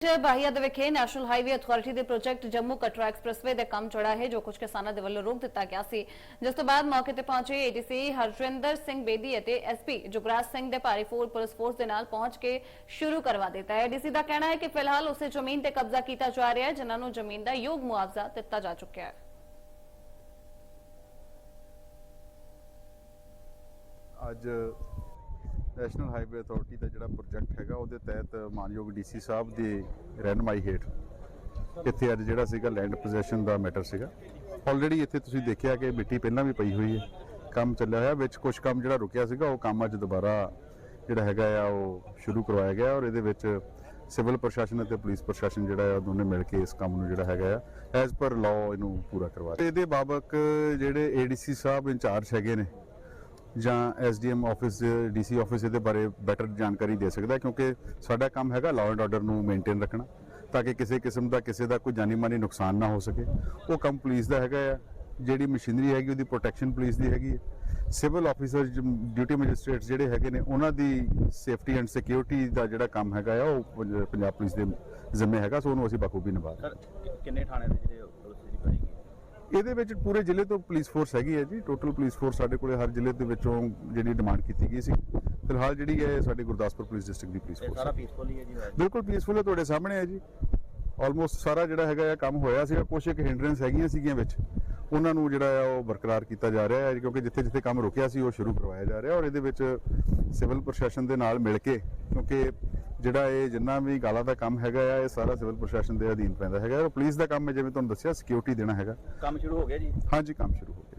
ਬਾਹੀਆ uh, ਦੇ ਵਿਖੇ national highway authority ਦੇ ਪ੍ਰੋਜੈਕਟ ਜੰਮੂ ਕਟਰਾ ਐਕਸਪ੍ਰੈਸਵੇ ਦੇ ਕੰਮ ਚੜਾ ਹੈ, ਜੋ ਕੁਝ ਕਿਸਾਨਾਂ ਦੇ ਵੱਲੋਂ ਰੋਕ ਦਿੱਤਾ ਗਿਆ ਸੀ। ਜਿਸ ਤੋਂ ਬਾਅਦ ਮੌਕੇ ਤੇ ਪਹੁੰਚੇ ਏਡੀਸੀ ਹਰਜਿੰਦਰ ਸਿੰਘ ਬੇਦੀ ਅਤੇ ਐਸਪੀ ਜੁਗਰਾਜ ਸਿੰਘ ਦੇ ਭਾਰੀ ਫੋਰ ਪੁਲਿਸ ਫੋਰਸ ਦੇ ਨਾਲ ਪਹੁੰਚ ਕੇ ਸ਼ੁਰੂ ਕਰਵਾ ਦਿੱਤਾ ਹੈ। ਏਡੀਸੀ ਦਾ ਕਹਿਣਾ ਹੈ ਕਿ ਫਿਲਹਾਲ ਉਸੇ ਜ਼ਮੀਨ ਤੇ ਕਬਜ਼ਾ ਕੀਤਾ ਜਾ ਰਿਹਾ ਹੈ, ਜਿਨ੍ਹਾਂ ਨੂੰ ਜ਼ਮੀਨ ਦਾ ਯੋਗ ਮੁਆਵਜ਼ਾ ਦਿੱਤਾ ਜਾ ਚੁੱਕਿਆ ਹੈ। ਅੱਜ ਨੈਸ਼ਨਲ ਹਾਈਵੇ ਅਥਾਰਟੀ ਦਾ ਜਿਹੜਾ ਪ੍ਰੋਜੈਕਟ ਹੈਗਾ, ਉਹਦੇ ਤਹਿਤ ਮਾਨਯੋਗ ਡੀਸੀ ਸਾਹਿਬ ਦੀ ਰਹਿਨਮਾਈ ਹੇਠ ਇੱਥੇ ਅੱਜ ਜਿਹੜਾ ਸੀਗਾ ਲੈਂਡ ਪੋਜੀਸ਼ਨ ਦਾ ਮੈਟਰ ਸੀਗਾ। ਆਲਰੇਡੀ ਇੱਥੇ ਤੁਸੀਂ ਦੇਖਿਆ ਕਿ ਮਿੱਟੀ ਪਹਿਲਾਂ ਵੀ ਪਈ ਹੋਈ ਹੈ। ਕੰਮ ਚੱਲਿਆ ਹੋਇਆ, ਵਿੱਚ ਕੁਝ ਕੰਮ ਜਿਹੜਾ ਰੁਕਿਆ ਸੀਗਾ, ਉਹ ਕੰਮ ਅੱਜ ਦੁਬਾਰਾ ਜਿਹੜਾ ਹੈਗਾ ਆ, ਉਹ ਸ਼ੁਰੂ ਕਰਵਾਇਆ ਗਿਆ ਔਰ ਇਹਦੇ ਵਿੱਚ ਸਿਵਲ ਪ੍ਰਸ਼ਾਸਨ ਅਤੇ ਪੁਲਿਸ ਪ੍ਰਸ਼ਾਸਨ ਜਿਹੜਾ ਆ, ਦੋਨੇ ਮਿਲ ਕੇ ਇਸ ਕੰਮ ਨੂੰ ਜਿਹੜਾ ਹੈਗਾ ਆ ਐਜ਼ ਪਰ ਲਾਅ ਇਹਨੂੰ ਪੂਰਾ ਕਰਵਾ ਰਹੇ ਇਹਦੇ ਬਾਬਕ ਜਿਹੜੇ ਏਡੀਸੀ ਸਾਹਿਬ ਇੰਚਾਰਜ ਹੈਗੇ ਨੇ ਜਾਂ ਐਸਡੀਐਮ ਆਫਿਸ ਡੀਸੀ ਆਫਿਸ ਇਹਦੇ ਬਾਰੇ ਬੈਟਰ ਜਾਣਕਾਰੀ ਦੇ ਸਕਦਾ ਕਿਉਂਕਿ ਸਾਡਾ ਕੰਮ ਹੈਗਾ ਲਾਅ ਐਂਡ ਆਰਡਰ ਨੂੰ ਮੇਨਟੇਨ ਰੱਖਣਾ, ਤਾਂ ਕਿ ਕਿਸੇ ਕਿਸਮ ਦਾ, ਕਿਸੇ ਦਾ ਕੋਈ ਜਾਨੀ ਮਾਨੀ ਨੁਕਸਾਨ ਨਾ ਹੋ ਸਕੇ। ਉਹ ਕੰਮ ਪੁਲਿਸ ਦਾ ਹੈਗਾ ਆ, ਜਿਹੜੀ ਮਸ਼ੀਨਰੀ ਹੈਗੀ, ਉਹਦੀ ਪ੍ਰੋਟੈਕਸ਼ਨ ਪੁਲਿਸ ਦੀ ਹੈਗੀ ਹੈ ਸਿਵਲ ਆਫੀਸਰ ਡਿਊਟੀ ਮੈਜਿਸਟ੍ਰੇਟਸ ਜਿਹੜੇ ਹੈਗੇ ਨੇ, ਉਹਨਾਂ ਦੀ ਸੇਫਟੀ ਐਂਡ ਸਿਕਿਉਰਿਟੀ ਦਾ ਜਿਹੜਾ ਕੰਮ ਹੈਗਾ ਆ, ਉਹ ਪੰਜਾਬ ਪੁਲਿਸ ਦੇ ਜ਼ਿੰਮੇ ਹੈਗਾ, ਸੋ ਉਹਨੂੰ ਅਸੀਂ ਬਾਖੂਬੀ ਨਿਭਾ ਰਹੇ ਕਿੰਨੇ ਥਾਣੇ ਦੇ ਜਿਹੜੇ ਪੁਲਿਸ ਜਿਹੜੀ ਪਾਏਗੀ ਇਹਦੇ ਵਿੱਚ ਪੂਰੇ ਜ਼ਿਲ੍ਹੇ ਤੋਂ ਪੁਲਿਸ ਫੋਰਸ ਹੈਗੀ ਹੈ ਜੀ। ਟੋਟਲ ਪੁਲਿਸ ਫੋਰਸ ਸਾਡੇ ਕੋਲੇ ਹਰ ਜ਼ਿਲ੍ਹੇ ਦੇ ਵਿੱਚੋਂ ਜਿਹੜੀ ਡਿਮਾਂਡ ਕੀਤੀ ਗਈ ਸੀ। ਫਿਲਹਾਲ ਜਿਹੜੀ ਹੈ ਸਾਡੇ ਗੁਰਦਾਸਪੁਰ ਪੁਲਿਸ ਡਿਸਟ੍ਰਿਕਟ ਦੀ ਪੁਲਿਸ ਫੋਰਸ ਸਾਰਾ। ਪੀਸਫੁਲ ਹੀ ਜੀ? ਬਿਲਕੁਲ ਪੀਸਫੁਲ ਹੈ ਤੁਹਾਡੇ ਸਾਹਮਣੇ ਹੈ ਜੀ। ਆਲਮੋਸਟ ਸਾਰਾ ਜਿਹੜਾ ਹੈਗਾ ਆ ਕੰਮ ਹੋਇਆ ਸੀਗਾ। ਕੁਝ ਇੱਕ ਹਿੰਡਰੈਂਸ ਹੈਗੀਆਂ ਸੀਗੀਆਂ ਵਿੱਚ। ਉਹਨਾਂ ਨੂੰ ਜਿਹੜਾ ਆ ਉਹ ਬਰਕਰਾਰ ਕੀਤਾ ਜਾ ਰਿਹਾ ਹੈ ਕਿਉਂਕਿ ਜਿੱਥੇ ਜਿੱਥੇ ਕੰਮ ਰੁਕਿਆ ਸੀ ਉਹ ਸ਼ੁਰੂ ਕਰਵਾਇਆ ਜਾ ਰਿਹਾ ਔਰ ਇਹਦੇ ਵਿੱਚ ਸਿਵਲ ਪ੍ਰਸ਼ਾਸਨ ਦੇ ਨਾਲ ਮਿਲ ਕੇ ਕਿਉਂਕਿ ਜਿਹੜਾ ਇਹ ਜਿੰਨਾ ਵੀ ਗਾਲਾਂ ਦਾ ਕੰਮ ਹੈਗਾ ਆ ਇਹ ਸਾਰਾ ਸਿਵਲ ਪ੍ਰਸ਼ਾਸਨ ਦੇ ਅਧੀਨ ਪੈਂਦਾ ਹੈਗਾ। ਔਰ ਪੁਲਿਸ ਦਾ ਕੰਮ ਹੈ ਜਿਵੇਂ ਤੁਹਾਨੂੰ ਦੱਸਿਆ ਸਿਕਿਉਰਿਟੀ ਦੇਣਾ ਹੈਗਾ। ਕੰਮ ਸ਼ੁਰੂ ਹੋ ਗਿਆ ਜੀ? ਹਾਂਜੀ ਕੰਮ ਸ਼ੁਰੂ ਹੋ ਗਿਆ